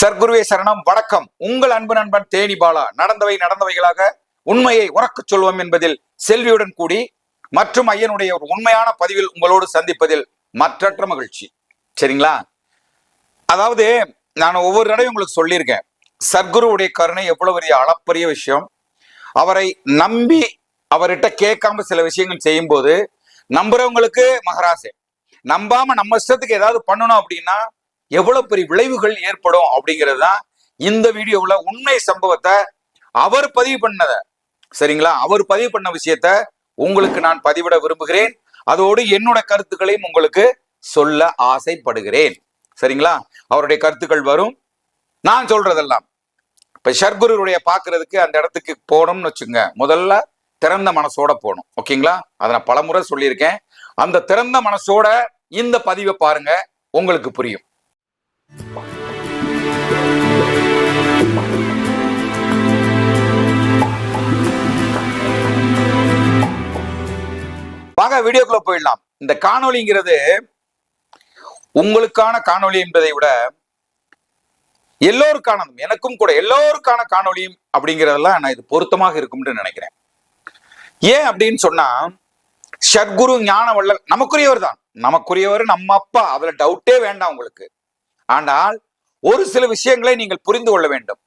சர்க்குருவே சரணம். வணக்கம். உங்கள் அன்பு நண்பன் தேனி பாலா. நடந்தவை நடந்தவைகளாக உண்மையை உறக்கச் சொல்வோம் என்பதில் செல்வியுடன் கூடி மற்றும் ஐயனுடைய ஒரு உண்மையான பதிவில் உங்களோடு சந்திப்பதில் மற்றற்ற மகிழ்ச்சி. சரிங்களா? அதாவது நான் ஒவ்வொரு தடவையும் உங்களுக்கு சொல்லியிருக்கேன். சர்க்குருவுடைய கருணை எவ்வளவு பெரிய அளப்பரிய விஷயம். அவரை நம்பி அவர்கிட்ட கேட்காம சில விஷயங்கள் செய்யும்போது நம்புறவங்களுக்கு மகராசே. நம்பாம நம்ம இஷ்டத்துக்கு ஏதாவது பண்ணணும் அப்படின்னா எவ்வளவு பெரிய விளைவுகள் ஏற்படும் அப்படிங்கிறது தான் இந்த வீடியோவில் உண்மை சம்பவத்தை அவர் பதிவு பண்ணத. சரிங்களா? அவர் பதிவு பண்ண விஷயத்த உங்களுக்கு நான் பதிவிட விரும்புகிறேன். அதோடு என்னோட கருத்துக்களையும் உங்களுக்கு சொல்ல ஆசைப்படுகிறேன். சரிங்களா? அவருடைய கருத்துக்கள் வரும். நான் சொல்றதெல்லாம். இப்ப ஷர்குருடைய பாக்குறதுக்கு அந்த இடத்துக்கு போகணும்னு வச்சுங்க. முதல்ல திறந்த மனசோட போகணும். ஓகேங்களா? அதை நான் பலமுறை சொல்லியிருக்கேன். அந்த திறந்த மனசோட இந்த பதிவை பாருங்க. உங்களுக்கு புரியும். வாங்க வீடியோக்குள்ள போயிடலாம். இந்த காணொலிங்கிறது உங்களுக்கான காணொளி என்பதை விட எல்லோருக்கானதும் எனக்கும் கூட எல்லோருக்கான காணொலியும் அப்படிங்கிறதெல்லாம் நான் இது பொருத்தமாக இருக்கும்னு நினைக்கிறேன். ஏன் அப்படின்னு சொன்னா சத்குரு ஞான வள்ளல் நமக்குரியவர் தான் நமக்குரியவர் நம்ம அப்பா. அதுல டவுட்டே வேண்டாம் உங்களுக்கு. ஆனால் ஒரு சில விஷயங்களை நீங்கள் புரிந்து கொள்ள வேண்டும்.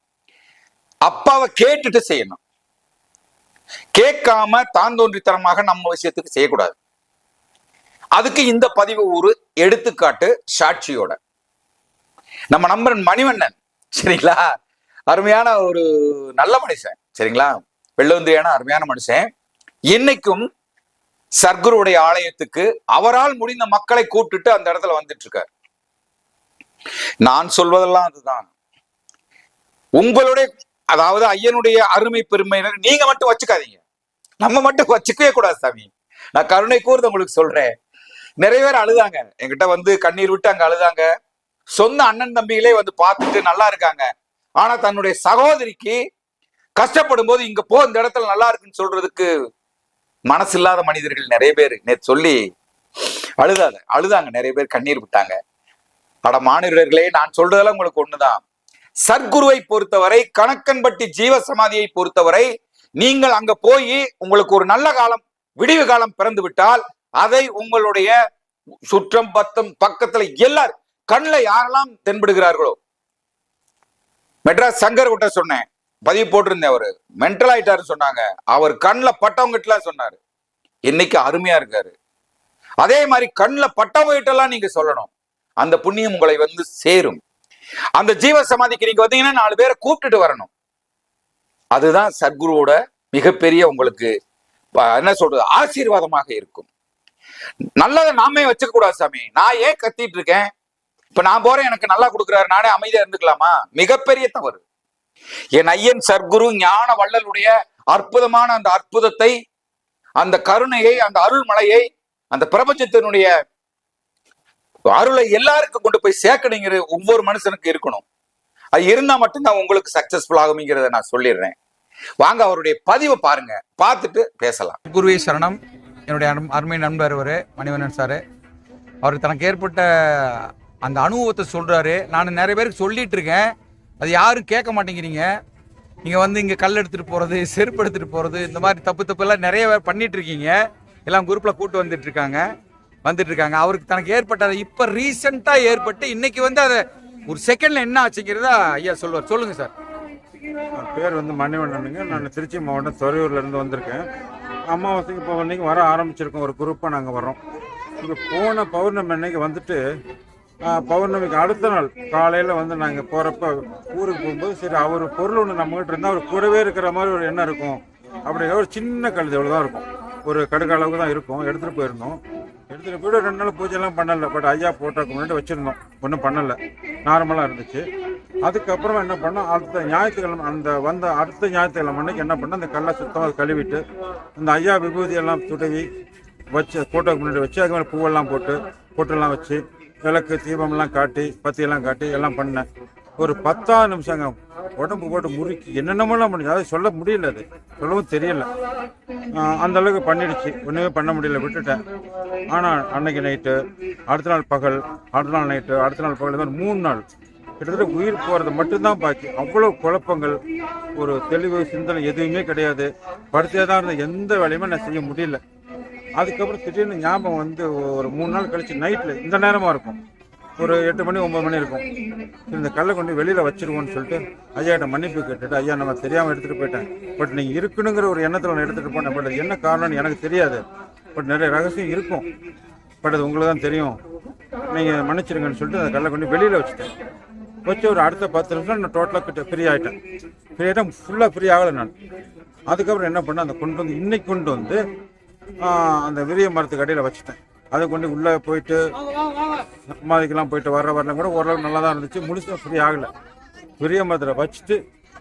அப்பாவை கேட்டுட்டு செய்யணும். கேட்காம தான் தோன்றித்தனமாக நம்ம விஷயத்துக்கு செய்யக்கூடாது. அதுக்கு இந்த பதிவு ஒரு எடுத்துக்காட்டு சாட்சியோட. நம்ம நம்பரன் மணிவண்ணன் சரிங்களா? அருமையான ஒரு நல்ல மனுஷன் சரிங்களா? வெள்ளவந்திரியான அருமையான மனுஷன். இன்னைக்கும் சர்க்குருடைய ஆலயத்துக்கு அவரால் முடிந்த மக்களை கூப்பிட்டுட்டு அந்த இடத்துல வந்துட்டு இருக்கார். நான் சொல்வதெல்லாம் அதுதான். உங்களுடைய அதாவது ஐயனுடைய அருமை பெருமையினர் நீங்க மட்டும் வச்சுக்காதீங்க. நம்ம மட்டும் வச்சுக்கவே கூடாது சாமி. நான் கருணை கூர்ந்து உங்களுக்கு சொல்றேன். நிறைய பேர் அழுதாங்க. என்கிட்ட வந்து கண்ணீர் விட்டு அங்க அழுதாங்க. சொந்த அண்ணன் தம்பிகளே வந்து பார்த்துட்டு நல்லா இருக்காங்க. ஆனா தன்னுடைய சகோதரிக்கு கஷ்டப்படும் போது இங்க போ இந்த இடத்துல நல்லா இருக்குன்னு சொல்றதுக்கு மனசு இல்லாத மனிதர்கள் நிறைய பேர். நேற்று சொல்லி அழுதாத அழுதாங்க. நிறைய பேர் கண்ணீர் விட்டாங்க. அட மாணவர்களே நான் சொல்றதெல்லாம் உங்களுக்கு ஒண்ணுதான். சர்க்குருவை பொறுத்தவரை கணக்கன்பட்டி ஜீவ சமாதியை பொறுத்தவரை நீங்கள் அங்க போய் உங்களுக்கு ஒரு நல்ல காலம் விடிவு காலம் பிறந்து விட்டால் அதை உங்களுடைய சுற்றம் பத்தம் பக்கத்துல எல்லாரும் கண்ணில் யாரெல்லாம் தென்படுகிறார்களோ? மெட்ராஸ் சங்கர் கிட்ட சொன்னேன். பதிவு போட்டிருந்தேன் அவரு. மென்டல் ஆயிட்டாருன்னு சொன்னாங்க. அவர் கண்ணில் பட்டவங்க சொன்னாரு. இன்னைக்கு அருமையா இருக்காரு. அதே மாதிரி கண்ணில் பட்டவங்க எல்லாம் நீங்க சொல்லணும். அந்த புண்ணியம் உங்களை வந்து சேரும். அந்த ஜீவ சமாதிக்கு நீங்க வந்தீங்கன்னா நாலு பேரை கூப்பிட்டுட்டு வரணும். அதுதான் சத்குருவோட மிகப்பெரிய உங்களுக்கு என்ன சொல்றது ஆசீர்வாதமாக இருக்கும். நல்லதை நாமே வச்சுக்க கூடாது சாமி. நான் ஏன் கத்திட்டு இருக்கேன்? இப்ப நான் போறேன் எனக்கு நல்லா கொடுக்குறாரு நானே அமைதியா இருந்துக்கலாமா? மிகப்பெரிய தவறு. என் ஐயன் சர்க்குரு ஞான வள்ளலுடைய அற்புதமான அந்த அற்புதத்தை அந்த கருணையை அந்த அருள்மலையை அந்த பிரபஞ்சத்தினுடைய அருளை எல்லாருக்கும் கொண்டு போய் சேர்க்கணுங்கிற ஒவ்வொரு மனுஷனுக்கு இருக்கணும். அது இருந்தா மட்டும்தான் உங்களுக்கு சக்சஸ்ஃபுல் ஆகுங்கிறத நான் சொல்லிடுறேன். வாங்க அவருடைய பதிவை பாருங்க. பார்த்துட்டு பேசலாம். குருவே சரணம். என்னுடைய அருமை நண்பர் அவர் மணிவண்ணன் சார். அவர் தனக்கு ஏற்பட்ட அந்த அனுபவத்தை சொல்கிறாரு நான் நிறைய பேருக்கு சொல்லிட்டு இருக்கேன். அது யாரும் கேட்க மாட்டேங்கிறீங்க. நீங்கள் வந்து இங்கே கல் எடுத்துகிட்டு போகிறது செருப்பு எடுத்துகிட்டு போகிறது இந்த மாதிரி தப்பு தப்புலாம் நிறைய பேர் பண்ணிட்டு இருக்கீங்க. எல்லாம் குரூப்பில் கூட்டு வந்துட்டு இருக்காங்க. வந்துட்டு இருக்காங்க அவருக்கு தனக்கு ஏற்பட்டது இப்போ ரீசெண்டாக ஏற்பட்டு இன்னைக்கு வந்து அதை ஒரு செகண்டில் என்ன ஆச்சுங்கிறதா ஐயா சொல்லுவார். சொல்லுங்கள் சார். பேர் வந்து மணிவண்ணனுங்க. நான் திருச்சி மாவட்டம் துறையூர்ல இருந்து வந்திருக்கேன். அமாவாசைக்கு இப்போ அன்னைக்கு வர ஆரம்பிச்சிருக்கோம். ஒரு குரூப்பாக நாங்கள் வரோம் இங்கே போன பௌர்ணமி அன்னைக்கு வந்துட்டு பௌர்ணமிக்கு அடுத்த நாள் காலையில் வந்து நாங்கள் போகிறப்ப ஊருக்கு போகும்போது சரி அவர் பொருள் ஒன்று நம்மகிட்ட இருந்தால் அவர் கூடவே இருக்கிற மாதிரி ஒரு எண்ணம் இருக்கும். அப்படிங்கிற ஒரு சின்ன கழுது இவ்வளோ தான் இருக்கும். ஒரு கடுக்க அளவுக்கு தான் இருக்கும். எடுத்துகிட்டு போயிருந்தோம். எடுத்துகிட்டு போய்ட்டு ரெண்டு நாள் பூஜைலாம் பண்ணலை. பட் ஐயா போட்டோக்கு முன்னாடி வச்சுருந்தோம். ஒன்றும் பண்ணலை. நார்மலாக இருந்துச்சு. அதுக்கப்புறம் என்ன பண்ணோம்? அடுத்த ஞாயிற்றுக்கிழமை அந்த வந்த அடுத்த ஞாயிற்றுக்கிழமை அன்னைக்கு என்ன பண்ணோம்? அந்த கல்லை சுத்தமாக கழுவிட்டு அந்த ஐயா விபூதி எல்லாம் துடவி வச்சு ஃபோட்டோக்கு முன்னாடி வச்சு அதுக்கப்புறம் மேலே பூவெல்லாம் போட்டு பொட்டெல்லாம் வச்சு விளக்கு தீபம்லாம் காட்டி பத்தியெல்லாம் காட்டி எல்லாம் பண்ணேன். ஒரு பத்தாவது நிமிஷங்க உடம்பு போட்டு முறுக்கி என்னென்னமோலாம் பண்ணி அதாவது சொல்ல முடியல அது. சொல்லவும் தெரியல. அந்த அளவுக்கு பண்ணிடுச்சு. ஒன்றுமே பண்ண முடியல விட்டுட்டேன். ஆனால் அன்னைக்கு நைட்டு அடுத்த நாள் பகல் அடுத்த நாள் நைட்டு அடுத்த நாள் பகல் இது மாதிரி மூணு நாள். கிட்டத்தட்ட உயிர் போகிறது மட்டும்தான் பாக்கி. அவ்வளோ குழப்பங்கள் ஒரு தெளிவு சிந்தனை எதுவுமே கிடையாது. படுத்தே தான் இருந்த எந்த வேலையுமே நான் செய்ய முடியல. அதுக்கப்புறம் திடீர்னு ஞாபகம் வந்து ஒரு மூணு நாள் கழிச்சு நைட்டில் இந்த நேரமாக இருக்கும். ஒரு எட்டு மணி ஒன்பது மணி இருக்கும். இந்த கல்லை கொண்டு வெளியில் வச்சிருவோம்னு சொல்லிட்டு ஐயாட்ட மன்னிப்பு கேட்டுட்டு ஐயா நம்ம தெரியாமல் எடுத்துகிட்டு போயிட்டேன். பட் நீங்கள் இருக்குனுங்கிற ஒரு எண்ணத்தில் நான் எடுத்துகிட்டு போனேன் பட் அது என்ன காரணம்னு எனக்கு தெரியாது. பட் நிறைய ரகசியம் இருக்கும். பட் அது உங்களுக்கு தான் தெரியும் நீங்கள் மன்னிச்சிருங்கன்னு சொல்லிட்டு அந்த கல்லை கொண்டு வெளியில் வச்சுட்டேன். வச்சு ஒரு அடுத்த பத்து நிமிஷம் நான் டோட்டலாக கிட்ட ஃப்ரீ ஆகிட்டேன் ஃப்ரீ ஆகிட்டேன் ஃபுல்லாக ஃப்ரீ ஆகலை நான். அதுக்கப்புறம் என்ன பண்ணேன்? அந்த கொண்டு வந்து இன்னைக்கு கொண்டு வந்து அந்த விரிய மரத்துக்கு அடியில் வச்சுட்டேன். அதை கொண்டு உள்ளே போயிட்டு சமாதிக்கெல்லாம் போயிட்டு வர்ற வரலாம் கூட ஓரளவு நல்லா தான் இருந்துச்சு. முழுசாக ஃப்ரீ ஆகலை. பெரிய மதத்தில் வச்சுட்டு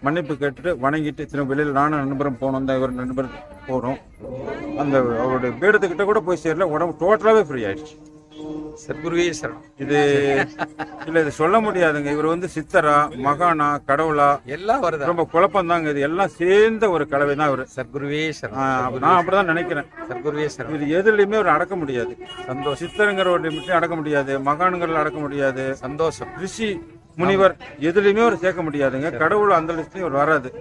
மன்னிப்பு கேட்டுட்டு வணங்கிட்டு திரும்ப வெளியில் நானும் நண்பரும் போனோம். தான் இவர் நண்பர் போகிறோம் அந்த அவருடைய பீடத்துக்கிட்ட கூட போய் சேரல. உடம்பு டோட்டலாகவே ஃப்ரீ ஆயிடுச்சு. சத்குருவே சரணம். இது இல்ல இது சொல்ல முடியாதுங்க. இவர் வந்து சித்தரா மகானா கடவுளா? எல்லாம் வருதா ரொம்ப குழப்பம் தாங்க இது எல்லாம் சேர்ந்த ஒரு கலவை தான் இவர் சத்குருவே சரணம். நான் அப்படிதான் நினைக்கிறேன். சத்குருவே சரணம். இது எதுலையுமே ஒரு அடக்க முடியாது. சந்தோஷம். சித்தருங்கிற ஒரு மட்டும் அடக்க முடியாது. மகானுங்கிறத அடக்க முடியாது. சந்தோஷம். ரிஷி முனிவர் எதுலையுமே ஒரு சேர்க்க முடியாதுங்க. கடவுள் அந்த லிஸ்ட்லயும் ஒரு வராது.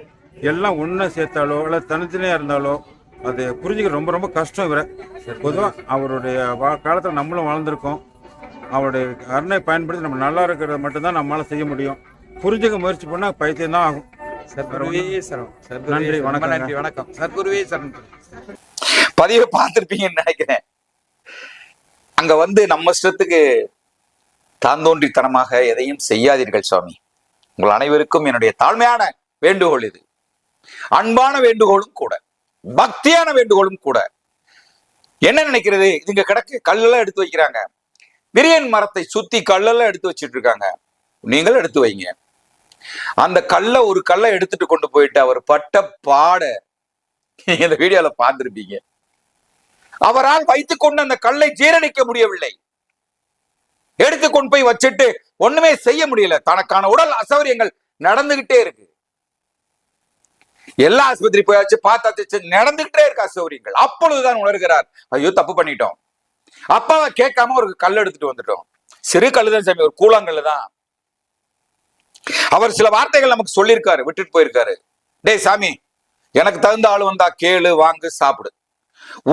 எல்லாம் ஒண்ணா சேர்த்தாலோ இல்ல தனித்தனியா இருந்தாலோ அது புரிஞ்சுக்க ரொம்ப ரொம்ப கஷ்டம் இவரை. பொதுவாக அவருடைய வா- காலத்துல நம்மளும் வாழ்ந்திருக்கோம் அவருடைய அருணை பயன்படுத்தி நம்ம நல்லா இருக்கிறத மட்டும்தான் நம்மளால செய்ய முடியும். புரிஞ்சுக்க முயற்சி பண்ணா பைத்தியம் தான் ஆகும். நன்றி, வணக்கங்க. நன்றி வணக்கம். சத்குருவே சரணம் பதிவை பார்த்திருப்பீங்கன்னு நினைக்கிறேன். அங்க வந்து நம்ம இஷ்டத்துக்கு தாந்தோன்றித்தனமாக எதையும் செய்யாதீர்கள் சுவாமி. உங்கள் அனைவருக்கும் என்னுடைய தாழ்மையான வேண்டுகோள் இது. அன்பான வேண்டுகோளும் கூட. பக்தியான வேண்டுகோளும் கூட. என்ன நினைக்கிறது? இதுங்க கிடக்கு கல்லெல்லாம் எடுத்து வைக்கிறாங்க. விரியன் மரத்தை சுத்தி கல்லெல்லாம் எடுத்து வச்சிட்டு இருக்காங்க நீங்களும் எடுத்து வைங்க. அந்த கல்லை ஒரு கல்லை எடுத்துட்டு கொண்டு போயிட்டு அவர் பட்ட பாட நீங்க இந்த வீடியோல பார்த்திருப்பீங்க. அவரால் வைத்துக்கொண்டு அந்த கல்லை ஜீரணிக்க முடியவில்லை. எடுத்து கொண்டு போய் வச்சுட்டு ஒண்ணுமே செய்ய முடியல. தனக்கான உடல் அசௌரியங்கள் நடந்துகிட்டே இருக்கு. எல்லா ஆஸ்பத்திரி போயாச்சு பார்த்தாச்சு சரி, நடந்துகிட்டே இருக்கா சௌரியங்கள். அப்பொழுதுதான் உணர்கிறார் ஐயோ தப்பு பண்ணிட்டோம். அப்பாவை கேட்காம ஒரு கல் எடுத்துட்டு வந்துட்டோம். சிறு கல்லுதான் சாமி ஒரு கூழாங்கல்லு தான் அவர் சில வார்த்தைகள் நமக்கு சொல்லியிருக்காரு விட்டுட்டு போயிருக்காரு. டேய் சாமி எனக்கு தகுந்த ஆளு வந்தா கேளு வாங்கு சாப்பிடு.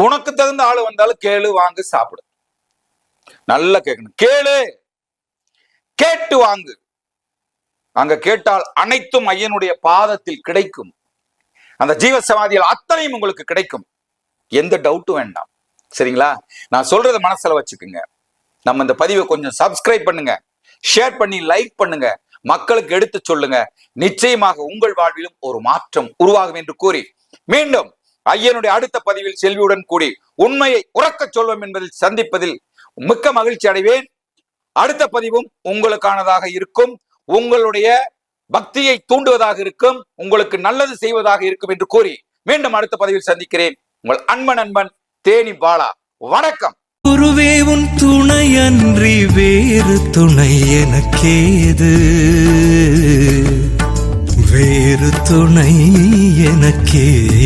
உனக்கு தகுந்த ஆளு வந்தாலும் கேளு வாங்கு சாப்பிடு. நல்லா கேட்கணும். கேளு கேட்டு வாங்கு. அங்க கேட்டால் அனைத்தும் ஐயனுடைய பாதத்தில் கிடைக்கும். அந்த ஜீவ சமாதியில் அத்தனையும் உங்களுக்கு கிடைக்கும். எந்த டவுட்டும் வேண்டாம். சரிங்களா? நான் சொல்றத மனசுல வச்சுக்குங்க. நம்ம இந்த பதிவை கொஞ்சம் சப்ஸ்கிரைப் பண்ணுங்க. ஷேர் பண்ணி லைக் பண்ணுங்க. மக்களுக்கு எடுத்து சொல்லுங்க. நிச்சயமாக உங்கள் வாழ்விலும் ஒரு மாற்றம் உருவாகும் என்று கூறி மீண்டும் ஐயனுடைய அடுத்த பதிவில் செல்வியுடன் கூடி உண்மையை உறக்க சொல்வோம் என்பதில் சந்திப்பதில் மிக்க மகிழ்ச்சி அடைவேன். அடுத்த பதிவும் உங்களுக்கானதாக இருக்கும். உங்களுடைய பக்தியை தூண்டுவதாக இருக்கும் உங்களுக்கு நல்லது செய்வதாக இருக்கும் என்று கூறி மீண்டும் அடுத்த பதிவில் சந்திக்கிறேன். உங்கள் அன்பன் அன்பன் தேனி பாலா. வணக்கம். குருவே உன் துணையன்றி வேறு துணை எனக்கேது? வேறு துணை எனக்கேது?